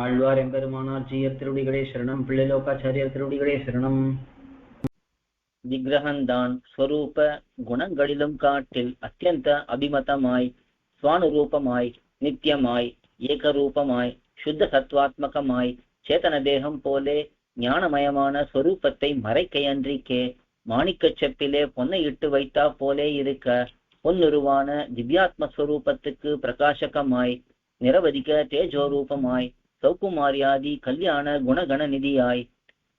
ஆழ்வார் எம்பெருமானார் ஜீயர் திருடிகளே சரணம். பிள்ளைலோகாச்சாரியர் திருடிகளே சரணம். விக்கிரகந்தான் ஸ்வரூப குணங்களிலும் காட்டில் அத்தியந்த அபிமதமாய் சுவானுரூபமாய் நித்தியமாய் ஏகரூபமாய் சுத்த சத்வாத்மகமாய் சேதன தேகம் போலே ஞானமயமான ஸ்வரூபத்தை மறைக்கையன்றிக்கே மாணிக்கச் செப்பிலே பொன்னை இட்டு வைத்தா போலே இருக்க பொன்னுருவான திவ்யாத்ம ஸ்வரூபத்துக்கு பிரகாசகமாய் நிரவதிக தேஜோரூபமாய் சௌகுமாரியாதி கல்யாண குணகண நிதியாய்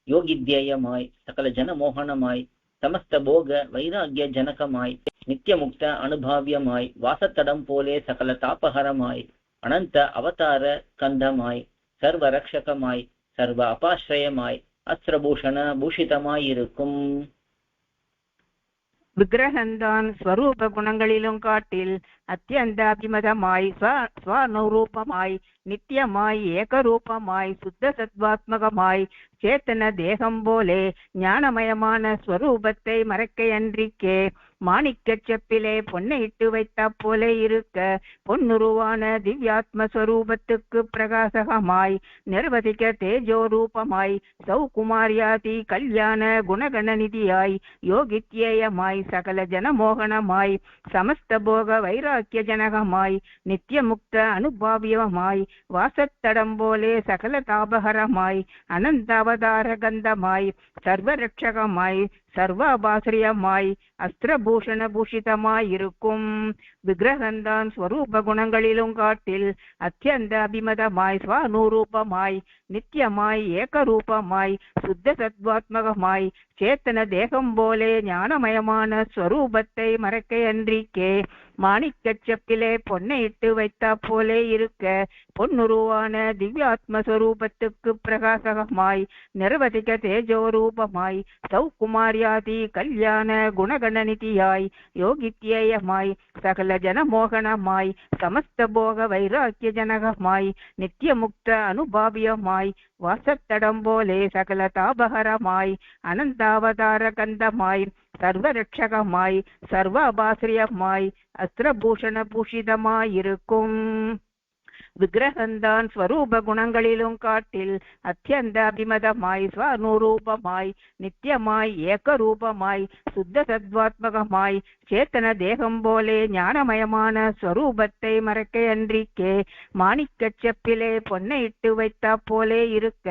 யோகித்யேயமாய் சகல ஜனமோகனமாய் சமஸ்த போக வைராகிய ஜனகமாய் நித்தியமுக்த அனுபாவியமாய் வாசத்தடம் போலே சகல தாபகரமாய் அனந்த அவதார கந்தமாய் சர்வ ரக்ஷகமாய் சர்வ அபாஸ்ரயமாய் அஸ்திரபூஷண பூஷிதமாயிருக்கும். விக்கிரகந்தான் ஸ்வரூப குணங்களிலும் காட்டில் அத்தியந்த அபிமதமாய் ஸ்வநூரூபமாய் நித்தியமாய் ஏகரூபமாய் சுத்த சத்வாத்மகமாய் சேத்தன தேகம் போலே ஞானமயமான ஸ்வரூபத்தை மறைக்கையன்றிக்கே மாணிக்க செப்பிலே பொன்னை இட்டு வைத்தா போல இருக்க பொன்னுருவான திவ்யாத்ம ஸ்வரூபத்துக்கு பிரகாசகமாய் நிர்வதிக்க தேஜோ ரூபமாய் சௌகுமாரியாதி கல்யாண குணகண நிதியாய் யோகித்யேயமாய் சகல ஜனமோகனமாய் சமஸ்த போக வைராக்கிய ஜனகமாய் நித்திய முக்த அனுபாவியமாய் வாசத்தடம் போலே சகல தாபகரமாய் அனந்த அவதார கந்தமாய் சர்வரட்சகமாய் சர்வாபாசிரியமாய் அஸ்திரபூஷண பூஷிதமாயிருக்கும் விக்கிரகந்தான் ஸ்வரூப குணங்களிலும் காட்டில் அத்தியந்த அபிமதமாய் ஸ்வநூரூபமாய் நித்தியமாய் ஏகரூபமாய் சுத்த சத்வாத்மகமாய் சேத்தன தேகம் போலே ஞானமயமான ஸ்வரூபத்தை மறக்கையன்றிக்கே மாணிக்கச் செப்பிலே பொன்னை இட்டு வைத்தா போலே இருக்க பொன்னுருவான திவ்யாத்ம ஸ்வரூபத்துக்கு பிரகாசகமாய் நிரவதிக தேஜோரூபமாய் சௌகுமாரியாதி கல்யாண குணகண நிதியாய் யோகித்யேயமாய் சகல ஜனமோகனமாய் சமஸ்த போக வைராக்கிய ஜனகமாய் நித்தியமுக்த அனுபாவியமாய் வாசத்தடம் போலே சகல தாபகரமாய் அனந்தாவதார கந்தமாய் சர்வரட்சகமாய் சர்வாபாசிரியமாய் அஸ்திரபூஷண பூஷிதமாயிருக்கும் விக்கிரகந்தான் ஸ்வரூப குணங்களிலும் காட்டில் அத்தியந்த அபிமதமாய் ஸ்வநூரூபமாய் நித்தியமாய் ஏகரூபமாய் சுத்த சத்வாத்மகமாய் சேத்தன தேகம் போலே ஞானமயமான ஸ்வரூபத்தை மறக்கையன்றிக்கே மாணிக்க செப்பிலே பொன்னை இட்டு வைத்தா போலே இருக்க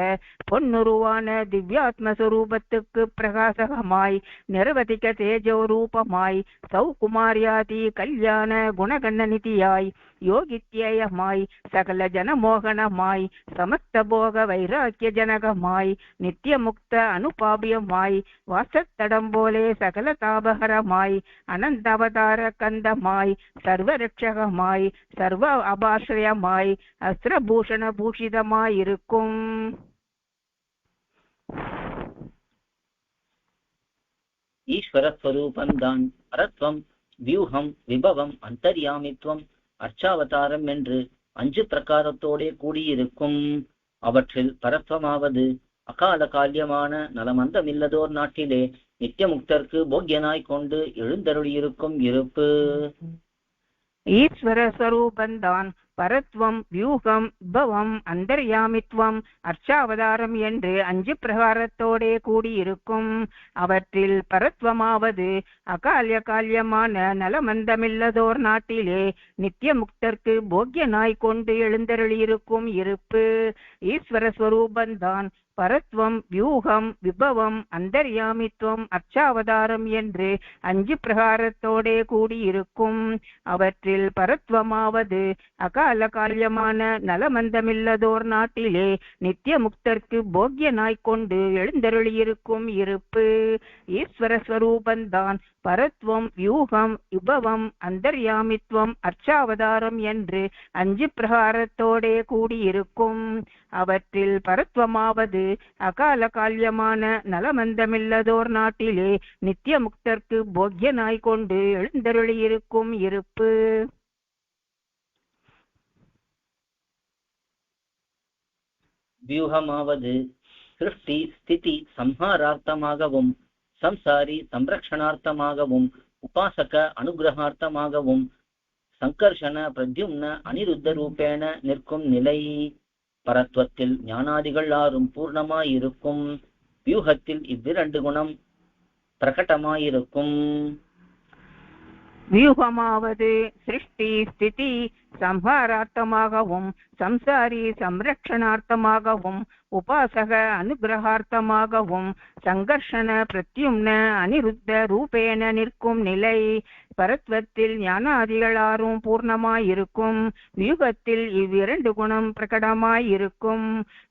பொன்னுருவான திவ்யாத்ம சுரூபத்துக்கு பிரகாசகமாய் நிரவதிக தேஜோ ரூபமாய் சௌகுமாரியாதி கல்யாண குணகண்ண நிதியாய் யோகித்யேயமாய் சகல ஜன ஜனமோகனமாய் சமஸ்த போக வைராக்கிய ஜனகமாய் நித்தியமுக்த அனுபாபியமாய் வாசத்தடம் போலே சகல தாபகரமாய் அனந்தவதார கந்தமாய் சர்வரட்சகமாய் சர்வ அபாசிரியமாய் அஸ்திரபூஷண பூஷிதமாயிருக்கும். ஈஸ்வரஸ்வரூபந்தான் பரத்வம் வியூகம் விபவம் அந்தர்யாமித்வம் அர்ச்சாவதாரம் என்று அஞ்சு பிரகாரத்தோடே கூடியிருக்கும். அவற்றில் பரத்வமாவது அகால காலியமான நலமந்தமில்லதோர் நாட்டிலே நித்தியமுக்தர்க்கு போக்கியனாய் கொண்டு எழுந்தருளியிருக்கும் இருப்பு. ஈஸ்வர ஸ்வரூபந்தான் பரத்வம் வியூகம் உத்பவம் அந்தர்யாமித்வம் அர்ச்சாவதாரம் என்று அஞ்சு பிரகாரத்தோடே கூடியிருக்கும். அவற்றில் பரத்வமாவது அகால்ய காலியமான நலமந்தமில்லதோர் நாட்டிலே நித்திய முக்தர்க்கு போக்கியனாய் கொண்டு எழுந்தருளியிருக்கும் இருப்பு. ஈஸ்வர ஸ்வரூபந்தான் பரத்வம் வியூகம் விபவம் அந்தர்யாமித்வம் அர்ச்சாவதாரம் என்று அஞ்சு பிரகாரத்தோடே கூடியிருக்கும். அவற்றில் பரத்வமாவது அகால காரியமான நலமந்தமில்லதோர் நாட்டிலே நித்திய முக்தர்க்கு போக்கியனாய் கொண்டு எழுந்தருளியிருக்கும் இருப்பு. ஈஸ்வரஸ்வரூபந்தான் பரத்வம் வியூகம் யுபவம் அந்தர்யாமித்வம் அர்ச்சாவதாரம் என்று அஞ்சு பிரகாரத்தோடே கூடியிருக்கும். அவற்றில் பரத்வமாவது அகால காலியமான நலமந்தமில்லதோர் நாட்டிலே நித்திய முக்தர்க்கு போக்கியனாய் கொண்டு எழுந்தருளியிருக்கும் இருப்பு. வியூகமாவது சிருஷ்டி ஸ்திதி சம்ஹாரார்த்தமாகவும் சம்சாரி சம்ரக்ஷணார்த்தமாகவும் உபாசக அனுகிரகார்த்தமாகவும் சங்கர்ஷண பிரத்யும்ன அனிருத்த ரூபேண நிற்கும் நிலை. பரத்வத்தில் ஞானாதிகள் ஆறும் பூர்ணமாயிருக்கும். வியூகத்தில் இவ்விரண்டு குணம் பிரகடமாயிருக்கும். வியூகமாவது சிருஷ்டி ஸ்திதி சம்ஹாரார்த்தமாகவும் சம்சாரி சம்ரக்ஷணார்த்தமாகவும் உபாசக அனுகிரகார்த்தமாகவும் சங்கர்ஷண பிரத்யும்ன அனிருத்த ரூபேண நிற்கும் நிலை பரத்வத்தில் ஞானாதிகளாரும் பூர்ணமாயிருக்கும் வியூகத்தில் இவ்விரண்டு குணம் பிரகடமாயிருக்கும்.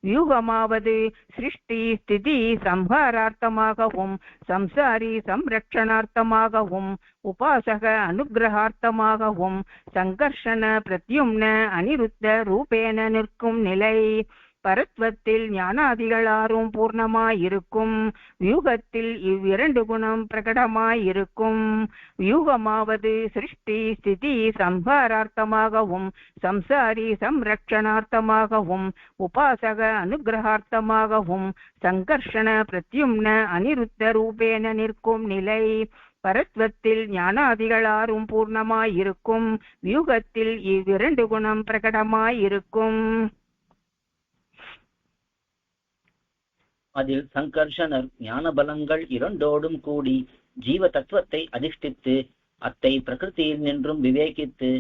வியூகமாவது சிருஷ்டி ஸ்திதி சம்ஹாரார்த்தமாகவும் சம்சாரி சம்ரக்ஷணார்த்தமாகவும் உபாசக அனுகிரகார்த்தமாகவும் சங்கர்ஷண பிரத்யும்ன அனிருத்த ரூபேண நிற்கும் நிலை. பரத்வத்தில் ஞானாதிகளாரும் பூர்ணமாயிருக்கும். வியூகத்தில் இவ்விரண்டு குணம் பிரகடமாயிருக்கும். வியூகமாவது சிருஷ்டி ஸ்திதி சம்ஹாரார்த்தமாகவும் சம்சாரி சம்ரக்ஷணார்த்தமாகவும் உபாசக அனுகிரகார்த்தமாகவும் சங்கர்ஷண பிரத்யும்ன அனிருத்த ரூபேண நிற்கும் நிலை. பரத்வத்தில் ஞானாதிகளாரும் பூர்ணமாயிருக்கும். வியூகத்தில் இவ்விரண்டு குணம் பிரகடமாயிருக்கும். அதில் சங்கர்ஷனர் ஞான பலங்கள் இரண்டோடும் கூடி ஜீவ தத்துவத்தை அதிஷ்டித்து அத்தை பிரகிருதியில் நின்றும் விவேகித்து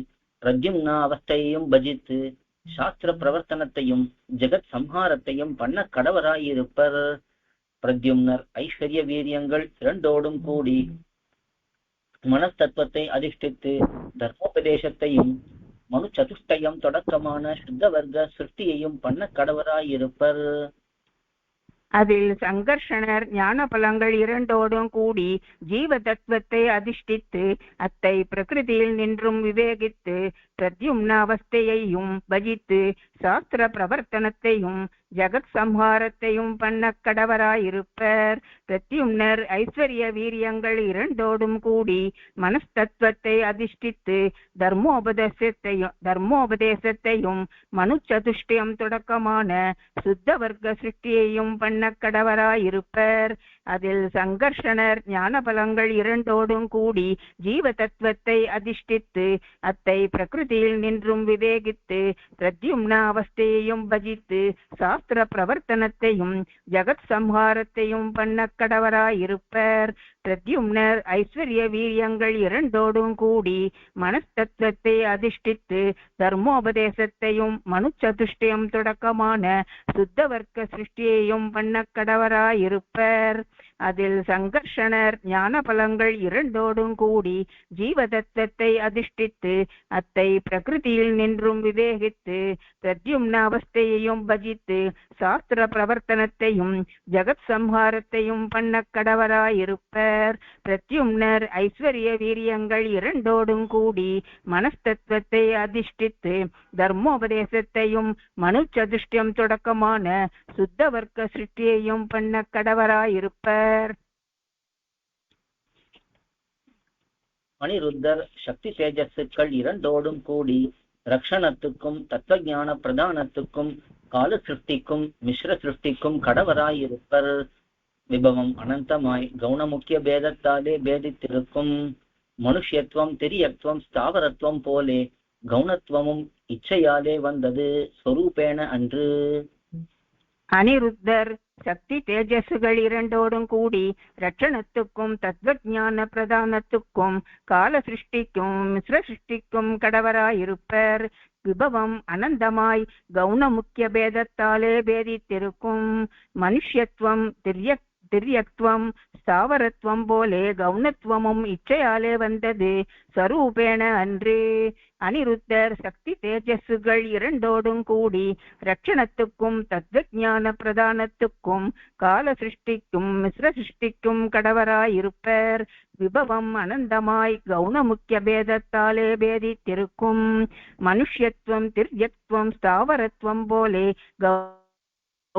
பிரத்யும்னா அவஸ்தையையும் பஜித்து சாஸ்திர பிரவர்த்தனத்தையும் ஜெகத் சம்ஹாரத்தையும் பண்ண கடவராயிருப்பர். பிரத்யும்னர் ஐஸ்வர்ய வீரியங்கள் இரண்டோடும் கூடி மனஸ்தத்துவத்தை அதிஷ்டித்து தர்மோபதேசத்தையும் மனு சதுஷ்டயம் தொடக்கமான சுத்த வர்க்க சிருஷ்டியையும் பண்ண கடவராயிருப்பர். அதில் சங்கர்ஷணர் ஞான பலங்கள் இரண்டோடும் கூடி ஜீவ தத்துவத்தை அதிஷ்டித்து அத்தை பிரகிருதியில் நின்றும் விவேகித்து பிரத்யும்ன அவஸ்தையையும் பஜித்து சாஸ்திர பிரவர்த்தனத்தையும் ஜகத் சம்ஹாரத்தையும் பண்ண கடவராயிருப்பர். பிரத்யும்னர் ஐஸ்வர்ய வீரியங்கள் இரண்டோடும் கூடி மனஸ்தத்துவத்தை அதிஷ்டித்து தர்மோபதேசத்தையும் தர்மோபதேசத்தையும் மனு சதுஷ்டயம் தொடக்கமான சுத்த வர்க்க சிருஷ்டியையும் பண்ண கடவராயிருப்பர். அதில் சங்கர்ஷணர் ஞான பலங்கள் இரண்டோடும் கூடி ஜீவ தத்துவத்தை அதிஷ்டித்து அத்தை பிரகிருதியில் நின்றும் விவேகித்து பிரத்யும்ன அவஸ்தையையும் பஜித்து சா சாஸ்திர பிரவர்த்தனத்தையும் ஜெகத் சம்ஹாரத்தையும் பண்ண கடவராயிருப்பர். பிரத்யும்னர் ஐஸ்வர்ய வீரியங்கள் இரண்டோடும் கூடி மனஸ்தத்துவத்தை அதிஷ்டித்து தர்மோபதேசத்தையும் மனு சதுஷ்டயம் தொடக்கமான சுத்த வர்க்க சிருஷ்டியையும் பண்ண கடவராயிருப்பர். அதில் சங்கர்ஷணர் ஞான பலங்கள் இரண்டோடும் கூடி ஜீவதத்துவத்தை அதிஷ்டித்து அத்தை பிரகிருதியில் நின்றும் விவேகித்து பிரத்யும்ன அவஸ்தையையும் பஜித்து சாஸ்திர பிரவர்த்தனத்தையும் ஜெகத் சம்ஹாரத்தையும் பண்ண கடவராயிருப்பர். அவர் பிரத்யும்னர் ஐஸ்வர்ய வீரியங்கள் இரண்டோடும் கூடி மனஸ்தத்துவத்தை அதிஷ்டித்து தர்மோபதேசத்தையும் மனு சதுஷ்டியம் தொடக்கமான சுத்த வர்க்க சிருஷ்டியையும் பண்ண கடவராயிருப்பர். அனிருத்தர் சக்தி தேஜஸுக்கள் இரண்டோடும் கூடி ரக்ஷணத்துக்கும் தத்துவஞான பிரதானத்துக்கும் கால சிருஷ்டிக்கும் மிஸ்ர சிருஷ்டிக்கும் கடவராயிருப்பர். இருப்பர் விபவம் அனந்தமாய் கவுனமுக்கிய பேதத்தாலே பேதித்திருக்கும் மனுஷ்யத்துவம் திரியத்துவம் ஸ்தாவரத்துவம் போலே கவுனத்துவமும் இச்சையாலே வந்தது ஸ்வரூபேன அன்று. அனிருத்தர் சக்தி தேஜஸுகள் இரண்டோடும் கூடி ரட்சணத்துக்கும் தத்துவஞான பிரதானத்துக்கும் கால சிருஷ்டிக்கும் மிஸ்ர சிருஷ்டிக்கும் கடவராயிருப்பர். விபவம் அனந்தமாய் கவுன முக்கிய பேதத்தாலே பேதித்திருக்கும் மனுஷ்யத்துவம் திரிய திரியத்துவம் ஸ்தாவரத்துவம் போலே கவுனத்துவமும் இச்சையாலே வந்தது. ஸ்வரூபேண அன்றே அனிருத்தர் சக்தி தேஜஸுகள் இரண்டோடும் கூடி ரட்சணத்துக்கும் தத்துவஞான பிரதானத்துக்கும் கால சிருஷ்டிக்கும் மிஸ்ர சிருஷ்டிக்கும் கடவராயிருப்பர். விபவம் அனந்தமாய் கவுனமுக்கிய பேதத்தாலே பேதித்திருக்கும். மனுஷ்யத்துவம் திரியத்துவம் ஸ்தாவரத்துவம் போலே கௌ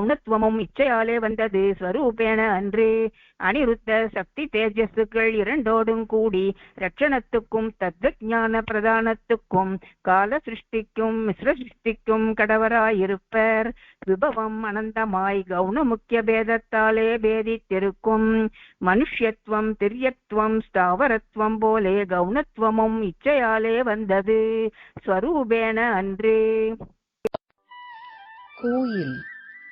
கவுனத்துவமும் இச்சையாலே வந்தது. ஸ்வரூபேன அன்று அனிருத்த சக்தி தேஜஸுகள் இரண்டோடும் கூடி ரட்சணத்துக்கும் தத்துவஞான பிரதானத்துக்கும் கால சிருஷ்டிக்கும் மிஸ்ர சிருஷ்டிக்கும் கடவராயிருப்பர். விபவம் அனந்தமாய் கவுனமுக்கிய பேதத்தாலே பேதித்திருக்கும். மனுஷ்யத்துவம் திரியத்துவம் ஸ்தாவரத்துவம் போலே கவுனத்துவமும் இச்சையாலே வந்தது. ஸ்வரூபேண அன்று. கோயில்